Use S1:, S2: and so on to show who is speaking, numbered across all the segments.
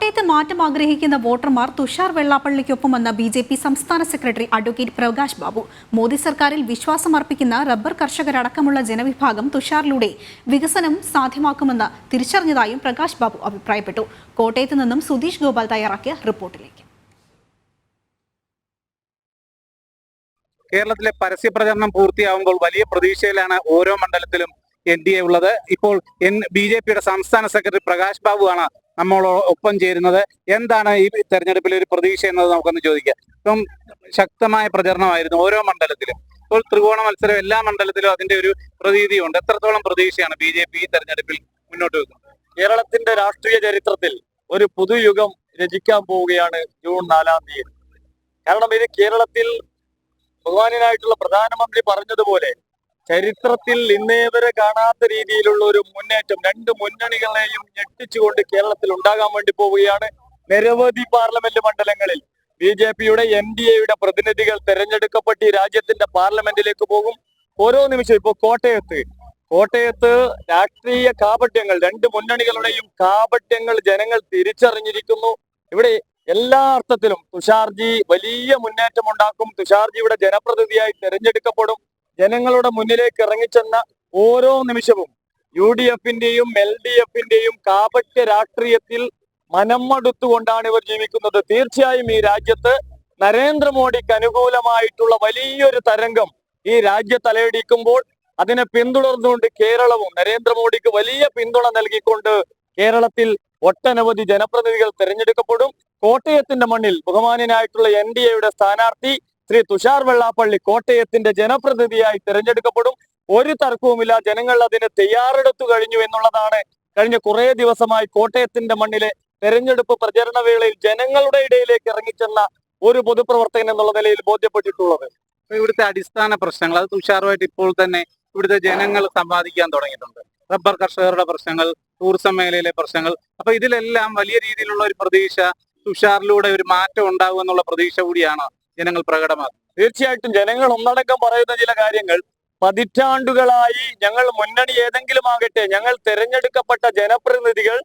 S1: കോട്ടയത്ത് മാറ്റം ആഗ്രഹിക്കുന്ന വോട്ടർമാർ തുഷാർ വെള്ളാപ്പള്ളിക്കൊപ്പമെന്ന ബി ജെ പി സംസ്ഥാന സെക്രട്ടറി അഡ്വക്കേറ്റ് പ്രകാശ് ബാബു. മോദി സർക്കാരിൽ വിശ്വാസം അർപ്പിക്കുന്ന റബ്ബർ കർഷകരടക്കമുള്ള ജനവിഭാഗം തുഷാറിലൂടെ വികസനം സാധ്യമാക്കുമെന്ന് തിരിച്ചറിഞ്ഞതായും പ്രകാശ് ബാബു അഭിപ്രായപ്പെട്ടു. കോട്ടയത്ത് നിന്നും സുധീഷ് ഗോപാൽ തയ്യാറാക്കിയ റിപ്പോർട്ടിലേക്ക്.
S2: കേരളത്തിലെ പരസ്യ പ്രചരണം പൂർത്തിയാവുമ്പോൾ വലിയ പ്രതീക്ഷയിലാണ് ഓരോ മണ്ഡലത്തിലും എൻ ഡി എ ഉള്ളത്. ഇപ്പോൾ എൻ ബി ജെ പിയുടെ സംസ്ഥാന സെക്രട്ടറി പ്രകാശ് ബാബു ആണ് നമ്മളൊപ്പം ചേരുന്നത്. എന്താണ് ഈ തെരഞ്ഞെടുപ്പിൽ ഒരു പ്രതീക്ഷ എന്നത് നമുക്കൊന്ന് ചോദിക്കാം. ഇപ്പം ശക്തമായ പ്രചരണമായിരുന്നു ഓരോ മണ്ഡലത്തിലും. ഇപ്പോൾ ത്രികോണ മത്സരം എല്ലാ മണ്ഡലത്തിലും അതിന്റെ ഒരു പ്രതീതിയുണ്ട്. എത്രത്തോളം പ്രതീക്ഷയാണ് ബി ജെ പി തെരഞ്ഞെടുപ്പിൽ മുന്നോട്ട് വെക്കുന്നത്?
S3: കേരളത്തിന്റെ രാഷ്ട്രീയ ചരിത്രത്തിൽ ഒരു പുതുയുഗം രചിക്കാൻ പോവുകയാണ് ജൂൺ നാലാം തീയതി. കാരണം ഇത് കേരളത്തിൽ ബഹുമാനായിട്ടുള്ള പ്രധാനമന്ത്രി പറഞ്ഞതുപോലെ ചരിത്രത്തിൽ ഇന്നേ വരെ കാണാത്ത രീതിയിലുള്ള ഒരു മുന്നേറ്റം. രണ്ട് മുന്നണികളെയും ഞെട്ടിച്ചുകൊണ്ട് കേരളത്തിൽ ഉണ്ടാകാൻ വേണ്ടി പോവുകയാണ് നിരവധി പാർലമെന്റ് മണ്ഡലങ്ങളിൽ. ബി ജെ പിയുടെ എൻ ഡി എയുടെ പ്രതിനിധികൾ തെരഞ്ഞെടുക്കപ്പെട്ട് രാജ്യത്തിന്റെ പാർലമെന്റിലേക്ക് പോകും. ഓരോ നിമിഷം ഇപ്പൊ കോട്ടയത്ത് കോട്ടയത്ത് രാഷ്ട്രീയ കാപട്യങ്ങൾ രണ്ട് മുന്നണികളുടെയും കാപട്യങ്ങൾ ജനങ്ങൾ തിരിച്ചറിഞ്ഞിരിക്കുന്നു. ഇവിടെ എല്ലാ അർത്ഥത്തിലും തുഷാർജി വലിയ മുന്നേറ്റം ഉണ്ടാക്കും തുഷാർജിയുടെ ജനപ്രതിനിധിയായി തെരഞ്ഞെടുക്കപ്പെടും. ജനങ്ങളുടെ മുന്നിലേക്ക് ഇറങ്ങിച്ചെന്ന ഓരോ നിമിഷവും യു ഡി എഫിന്റെയും എൽ ഡി എഫിന്റെയും കാപട്യ രാഷ്ട്രീയത്തിൽ മനമടുത്തുകൊണ്ടാണ് ഇവർ ജീവിക്കുന്നത്. തീർച്ചയായും ഈ രാജ്യത്ത് നരേന്ദ്രമോദിക്ക് അനുകൂലമായിട്ടുള്ള വലിയൊരു തരംഗം ഈ രാജ്യ തലയടിക്കുമ്പോൾ അതിനെ പിന്തുടർന്നുകൊണ്ട് കേരളവും നരേന്ദ്രമോദിക്ക് വലിയ പിന്തുണ നൽകിക്കൊണ്ട് കേരളത്തിൽ ഒട്ടനവധി ജനപ്രതിനിധികൾ തെരഞ്ഞെടുക്കപ്പെടും. കോട്ടയത്തിന്റെ മണ്ണിൽ ബഹുമാന്യനായിട്ടുള്ള എൻ ഡി എയുടെ സ്ഥാനാർത്ഥി ശ്രീ തുഷാർ വെള്ളാപ്പള്ളി കോട്ടയത്തിന്റെ ജനപ്രതിനിധിയായി തിരഞ്ഞെടുക്കപ്പെടും. ഒരു തർക്കവുമില്ല. ജനങ്ങൾ അതിന് തയ്യാറെടുത്തു കഴിഞ്ഞു എന്നുള്ളതാണ് കഴിഞ്ഞ കുറെ ദിവസമായി കോട്ടയത്തിന്റെ മണ്ണിലെ തെരഞ്ഞെടുപ്പ് പ്രചരണ വേളയിൽ ജനങ്ങളുടെ ഇടയിലേക്ക് ഇറങ്ങിച്ചെന്ന ഒരു പൊതുപ്രവർത്തകൻ എന്നുള്ള നിലയിൽ ബോധ്യപ്പെട്ടിട്ടുള്ളത്.
S2: ഇവിടുത്തെ അടിസ്ഥാന പ്രശ്നങ്ങൾ അത് തുഷാറുമായിട്ട് ഇപ്പോൾ തന്നെ ഇവിടുത്തെ ജനങ്ങൾ സമ്പാദിക്കാൻ തുടങ്ങിയിട്ടുണ്ട്. റബ്ബർ കർഷകരുടെ പ്രശ്നങ്ങൾ ടൂറിസം മേഖലയിലെ പ്രശ്നങ്ങൾ. അപ്പൊ ഇതിലെല്ലാം വലിയ രീതിയിലുള്ള ഒരു പ്രതീക്ഷ തുഷാറിലൂടെ ഒരു മാറ്റം ഉണ്ടാകും എന്നുള്ള പ്രതീക്ഷ കൂടിയാണ് ജനങ്ങൾ പ്രകടമാക്കും.
S3: തീർച്ചയായിട്ടും ജനങ്ങൾ ഒന്നടങ്കം പറയുന്ന ചില കാര്യങ്ങൾ പതിറ്റാണ്ടുകളായി ഞങ്ങൾ മുന്നണി ഏതെങ്കിലും ആകട്ടെ ഞങ്ങൾ തിരഞ്ഞെടുക്കപ്പെട്ട ജനപ്രതിനിധികൾ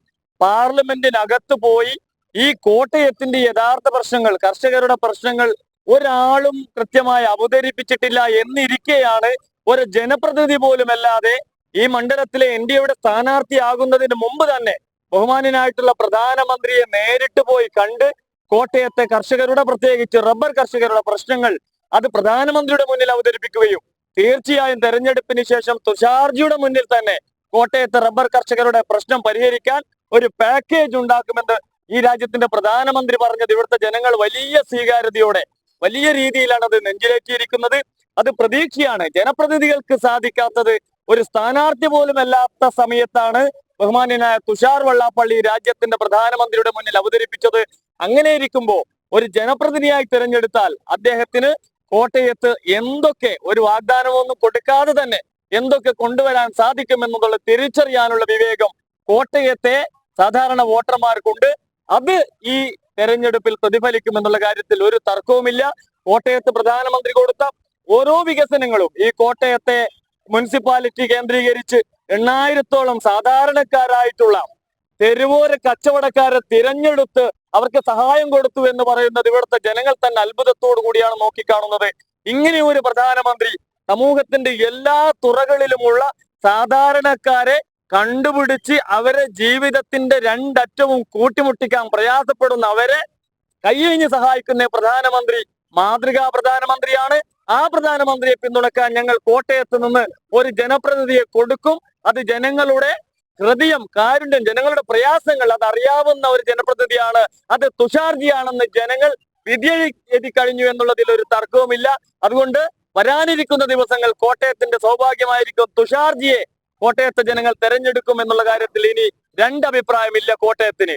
S3: പാർലമെന്റിനകത്ത് പോയി ഈ കോട്ടയത്തിന്റെ യഥാർത്ഥ പ്രശ്നങ്ങൾ കർഷകരുടെ പ്രശ്നങ്ങൾ ഒരാളും കൃത്യമായി അവതരിപ്പിച്ചിട്ടില്ല എന്നിരിക്കെയാണ് ഒരു ജനപ്രതിനിധി പോലും അല്ലാതെ ഈ മണ്ഡലത്തിലെ എൻ ഡി എയുടെ സ്ഥാനാർത്ഥിയാകുന്നതിന് മുമ്പ് തന്നെ ബഹുമാനായിട്ടുള്ള പ്രധാനമന്ത്രിയെ നേരിട്ട് പോയി കണ്ട് കോട്ടയത്തെ കർഷകരുടെ പ്രത്യേകിച്ച് റബ്ബർ കർഷകരുടെ പ്രശ്നങ്ങൾ അത് പ്രധാനമന്ത്രിയുടെ മുന്നിൽ അവതരിപ്പിക്കുകയും തീർച്ചയായും തെരഞ്ഞെടുപ്പിന് ശേഷം തുഷാർജിയുടെ മുന്നിൽ തന്നെ കോട്ടയത്തെ റബ്ബർ കർഷകരുടെ പ്രശ്നം പരിഹരിക്കാൻ ഒരു പാക്കേജ് ഉണ്ടാക്കുമെന്ന് ഈ രാജ്യത്തിന്റെ പ്രധാനമന്ത്രി പറഞ്ഞത്. ഇവിടുത്തെ ജനങ്ങൾ വലിയ സ്വീകാര്യതയോടെ വലിയ രീതിയിലാണ് അത് നെഞ്ചിലേറ്റിയിരിക്കുന്നത്. അത് പ്രതീക്ഷയാണ്. ജനപ്രതിനിധികൾക്ക് സാധിക്കാത്തത് ഒരു സ്ഥാനാർത്ഥി പോലും അല്ലാത്ത സമയത്താണ് ബഹുമാന്യനായ തുഷാർ വെള്ളാപ്പള്ളി രാജ്യത്തിന്റെ പ്രധാനമന്ത്രിയുടെ മുന്നിൽ അവതരിപ്പിച്ചത്. അങ്ങനെ ഇരിക്കുമ്പോ ഒരു ജനപ്രതിനിധിയായി തിരഞ്ഞെടുത്താൽ അദ്ദേഹത്തിന് കോട്ടയത്ത് എന്തൊക്കെ ഒരു വാഗ്ദാനമൊന്നും കൊടുക്കാതെ തന്നെ എന്തൊക്കെ കൊണ്ടുവരാൻ സാധിക്കും സാധിക്കുമെന്നുള്ള തിരിച്ചറിയാനുള്ള വിവേകം കോട്ടയത്തെ സാധാരണ വോട്ടർമാർക്കുണ്ട്. അത് ഈ തെരഞ്ഞെടുപ്പിൽ പ്രതിഫലിക്കുമെന്നുള്ള കാര്യത്തിൽ ഒരു തർക്കവുമില്ല. കോട്ടയത്ത് പ്രധാനമന്ത്രി കൊടുത്ത ഓരോ വികസനങ്ങളും ഈ കോട്ടയത്തെ മുനിസിപ്പാലിറ്റി കേന്ദ്രീകരിച്ച് എണ്ണായിരത്തോളം സാധാരണക്കാരായിട്ടുള്ള തെരുവോര കച്ചവടക്കാരെ തിരഞ്ഞെടുത്ത് അവർക്ക് സഹായം കൊടുത്തു എന്ന് പറയുന്നത് ഇവിടുത്തെ ജനങ്ങൾ തന്നെ അത്ഭുതത്തോടു കൂടിയാണ് നോക്കിക്കാണുന്നത്. ഇങ്ങനെ ഒരു പ്രധാനമന്ത്രി സമൂഹത്തിന്റെ എല്ലാ തുറകളിലുമുള്ള സാധാരണക്കാരെ കണ്ടുപിടിച്ച് അവരെ ജീവിതത്തിന്റെ രണ്ടറ്റവും കൂട്ടിമുട്ടിക്കാൻ പ്രയാസപ്പെടുന്ന അവരെ കൈയഴിഞ്ഞ് സഹായിക്കുന്ന പ്രധാനമന്ത്രി മാതൃകാ പ്രധാനമന്ത്രിയാണ്. ആ പ്രധാനമന്ത്രിയെ പിന്തുണക്കാൻ ഞങ്ങൾ കോട്ടയത്ത് നിന്ന് ഒരു ജനപ്രതിനിധിയെ കൊടുക്കും. അത് ജനങ്ങളുടെ ഹൃദയം കാരുണ്യം ജനങ്ങളുടെ പ്രയാസങ്ങൾ അത് അറിയാവുന്ന ഒരു ജനപ്രതിനിധിയാണ്. അത് തുഷാർജിയാണെന്ന് ജനങ്ങൾ വിധിയെഴുതി കഴിഞ്ഞു എന്നുള്ളതിൽ ഒരു തർക്കവുമില്ല. അതുകൊണ്ട് വരാനിരിക്കുന്ന ദിവസങ്ങൾ കോട്ടയത്തിന്റെ സൗഭാഗ്യമായിരിക്കും തുഷാർജിയെ കോട്ടയത്തെ ജനങ്ങൾ തെരഞ്ഞെടുക്കും എന്നുള്ള കാര്യത്തിൽ ഇനി രണ്ടഭിപ്രായമില്ല കോട്ടയത്തിന്.